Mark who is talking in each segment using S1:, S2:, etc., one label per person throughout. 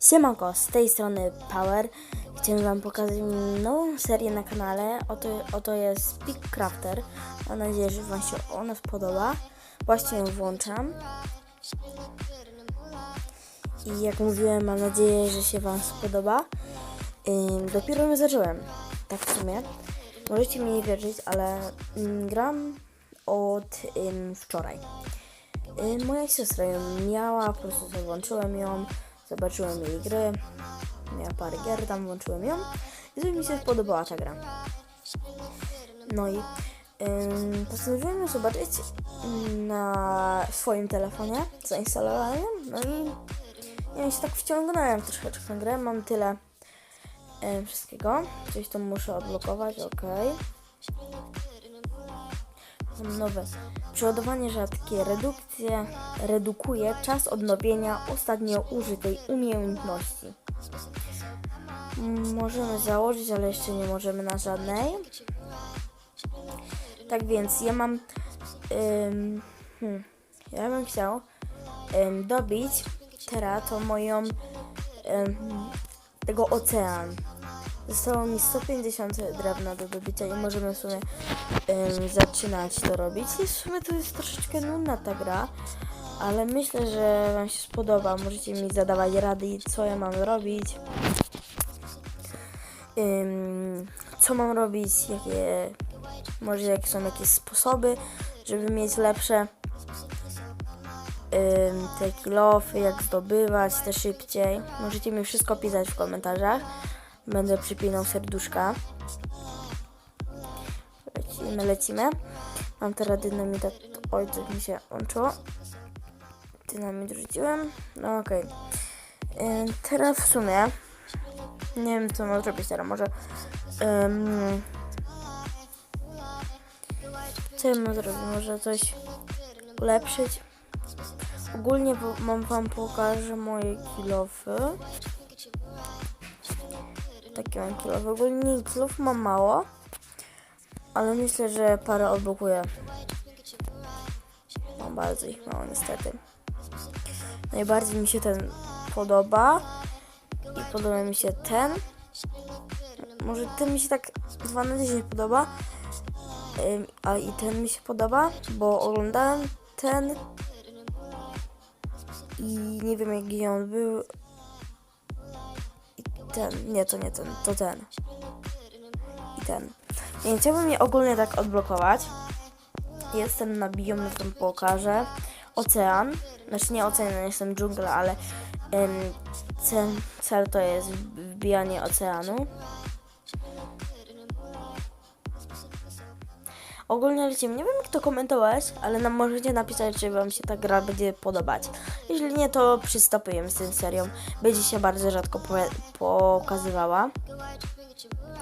S1: Siemanko, z tej strony Power. Chciałem Wam pokazać nową serię na kanale. Oto, oto jest Speak Crafter. Mam nadzieję, że Wam się ona spodoba. Właśnie ją włączam. I jak mówiłem, mam nadzieję, że się Wam spodoba. Ym, dopiero ją zacząłem. Tak w sumie. Możecie mi nie wierzyć, ale ym, gram od ym, wczoraj. Y, Moja siostra ją miała, po prostu włączyłem ją, zobaczyłem jej gry, miała parę gier, tam włączyłem ją i sobie mi się spodobała ta gra. No i ym, postanowiłem ją zobaczyć ym, na swoim telefonie, zainstalowałem no i wiem, się tak wciągnąłem troszeczkę grę, mam tyle ym, wszystkiego, coś tam muszę odblokować, ok. Mam nowe. Przeładowanie rzadkie redukcje, redukuje czas odnowienia ostatnio użytej umiejętności. Możemy założyć, ale jeszcze nie możemy na żadnej. Tak więc ja mam. Ym, hmm, ja bym chciał ym, dobić teraz to moją ym, tego ocean. Zostało mi 150 drewna do dobicia i możemy w sumie ym, zaczynać to robić. I w sumie to jest troszeczkę nudna ta gra, ale myślę, że Wam się spodoba. Możecie mi zadawać rady, co ja mam robić. Ym, co mam robić, jakie, może jakie są jakieś sposoby, żeby mieć lepsze ym, te kilofy, jak zdobywać te szybciej. Możecie mi wszystko pisać w komentarzach. Będę przypinał serduszka. Lecimy, lecimy. Mam teraz dynamita. Oj, coś mi się łączyło. Dynamit rzuciłem. No okej. Ym, Teraz w sumie nie wiem co mam zrobić teraz. Może co ja mam zrobić? Może coś ulepszyć? Ogólnie mam wam pokażę moje kilofy. Takie mam kilofy. Ogólnie kilofów mam mało. Ale myślę, że parę odblokuję. Mam bardzo ich mało niestety. Najbardziej mi się ten podoba. I podoba mi się ten. Może ten mi się tak 2 na 10 podoba. A i ten mi się podoba, bo oglądałem ten i nie wiem jaki on był. Ten, nie to nie ten, to ten. I ten. Nie chciałbym je ogólnie tak odblokować. Jestem na biomie, wam pokażę. Ocean. Znaczy nie ocean, jestem dżungla, ale cel, cel to jest wbijanie oceanu. Ogólnie lecimy. Nie wiem, kto komentować, ale nam możecie napisać, czy Wam się ta gra będzie podobać. Jeśli nie, to przystopujemy z tym serią. Będzie się bardzo rzadko pokazywała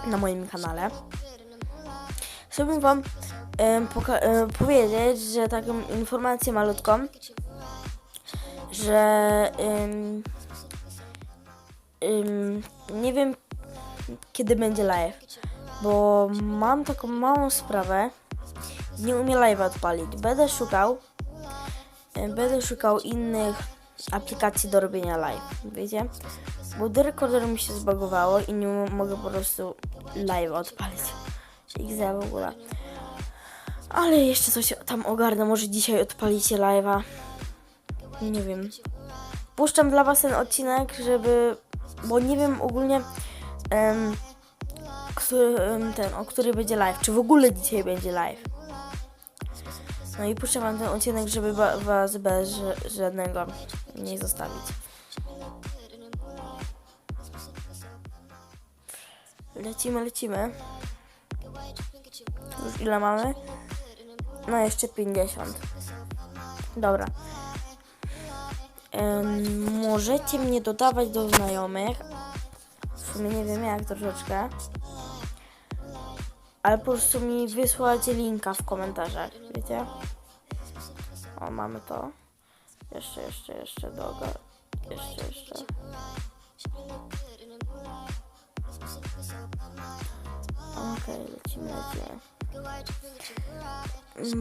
S1: na moim kanale. Chciałbym Wam em, powiedzieć, że taką informację malutką, że em, em, nie wiem, kiedy będzie live, bo mam taką małą sprawę, nie umiem live odpalić. Będę szukał, e, będę szukał innych aplikacji do robienia live, wiecie? Bo do rekorderu mi się zbagowało i nie mogę po prostu live odpalić. XD w ogóle. Ale jeszcze coś tam ogarnę, może dzisiaj odpalicie live'a. Nie wiem. Puszczam dla was ten odcinek, żeby... Bo nie wiem ogólnie... em, który, ten, o który będzie live, czy w ogóle dzisiaj będzie live. No i puszczę wam ten odcinek, żeby wa- was bez żadnego nie zostawić. Lecimy, lecimy. Już ile mamy? No jeszcze 50. Dobra. Możecie mnie dodawać do znajomych. W sumie nie wiem jak troszeczkę. Ale po prostu mi wysłacie linka w komentarzach, wiecie? O, mamy to. Jeszcze, jeszcze, jeszcze, droga. Jeszcze, jeszcze. Okej, lecimy, lecimy.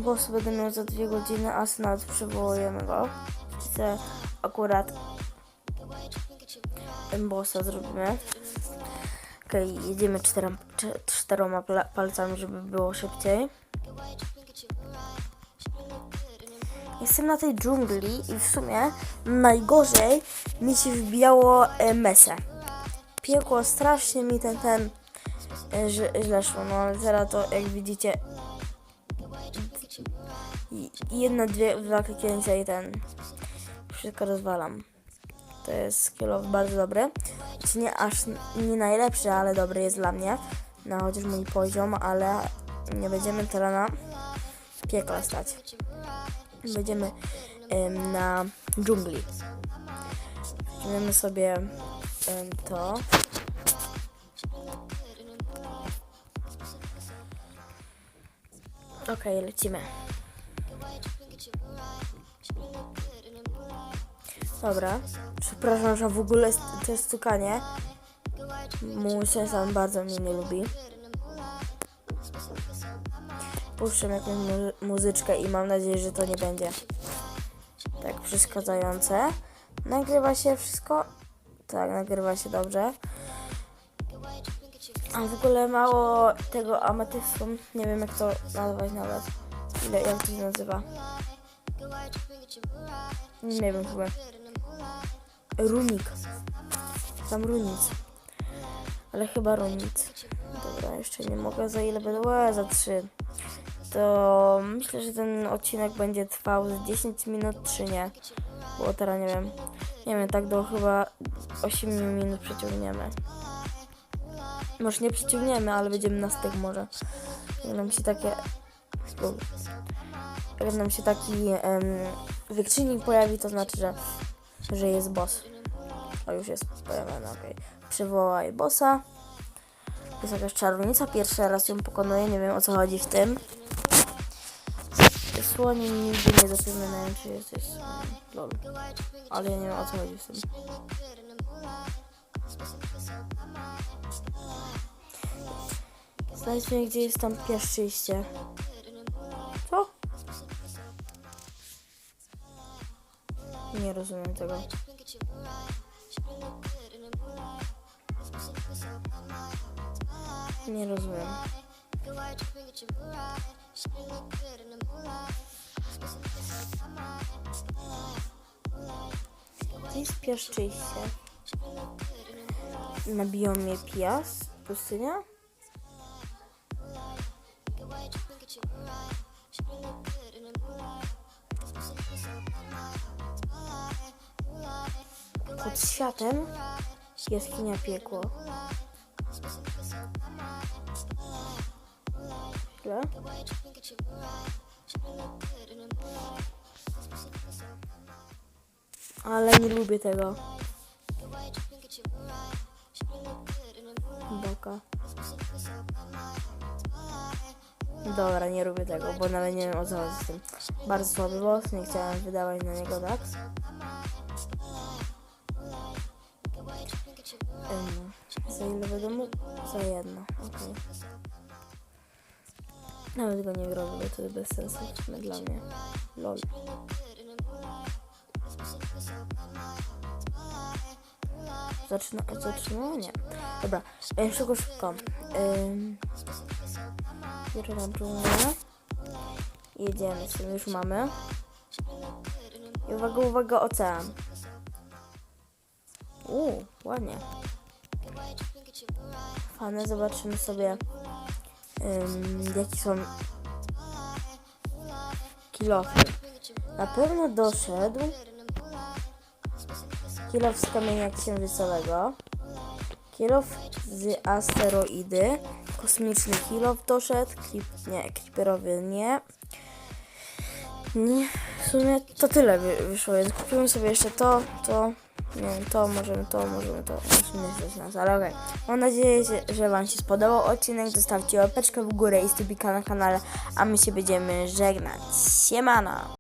S1: Boss będę miał za dwie godziny, a snad przywołujemy go. Chcę akurat bossa zrobimy. Okej, jedziemy czterem, cze- czteroma palcami, żeby było szybciej. Jestem na tej dżungli i w sumie najgorzej mi się wbijało e, mesę. Piekło strasznie mi ten, ten e, źle szło, no ale teraz to jak widzicie jedna, dwie, dwa kliknięcia i ten wszystko rozwalam. To jest skill bardzo dobry. Znaczy nie aż nie najlepszy, ale dobry jest dla mnie. Na chociaż mój poziom, ale nie będziemy teraz na piekle stać. Będziemy em, na dżungli. Weźmiemy sobie em, to. Okej, lecimy. Dobra. Przepraszam, że w ogóle to jest stukanie. Mój sensor bardzo mnie nie lubi. Puszczę jakąś mu- muzyczkę i mam nadzieję, że to nie będzie tak przeszkadzające. Nagrywa się wszystko? Tak, nagrywa się dobrze. A w ogóle mało tego ametystu. Nie wiem jak to nazwać nawet. Ile, jak to się nazywa? Nie wiem chyba. Runik. Tam runic. Ale chyba runic. Dobra, jeszcze nie mogę. Za ile będę? Łe, za 3. To myślę, że ten odcinek będzie trwał z 10 minut, czy nie. Bo teraz nie wiem. Nie wiem, tak do chyba 8 minut przeciągniemy. Może nie przeciągniemy, ale będziemy na styk może. Jak nam się takie... Jak nam się taki em, wykrzyknik pojawi, to znaczy, że, że jest boss. O, już jest pojawiony, okej. Przywołaj bossa. Jest jakaś czarownica, pierwszy raz ją pokonuję, nie wiem o co chodzi w tym. Słonie nigdy nie zapominają, czy jesteś. Lol. Ale ja nie wiem o co chodzi w tym. Znajdź mnie, gdzie jest tam piaszczyście. Co? Nie rozumiem tego. Nie rozumiem. Gdzie jest piaszczyście? Na biomie Pias? Pustynia? Pod światem jaskinia piekło. Ale nie lubię tego. Boka. Dobra, nie lubię tego, bo nawet nie wiem o co chodzi z tym. Bardzo słaby boss, nie chciałem wydawać na niego tak. Za ile mógł? Za jedno, okej. Nawet go nie robię, bo to jest bez sensu dla mnie. Lol. Zaczyna, zaczyna? Nie. Dobra, szybko, szybko. Ym, Bierę na dżunglę. Jedziemy z już mamy. I uwaga, uwaga, ocean. Uuu, ładnie. Fajne, zobaczymy sobie jakie są kilofy. Na pewno doszedł kilof z kamienia księżycowego, kilof z asteroidy, kosmiczny kilof doszedł, klip, nie, kliperowy nie. Nie, w sumie to tyle wy, wyszło, kupimy sobie jeszcze to, to, nie wiem, to możemy, to możemy, to musimy stać nas, ale okej. Mam nadzieję, że, że Wam się spodobał odcinek, zostawcie łapeczkę w górę i subika na kanale, a my się będziemy żegnać. Siemano!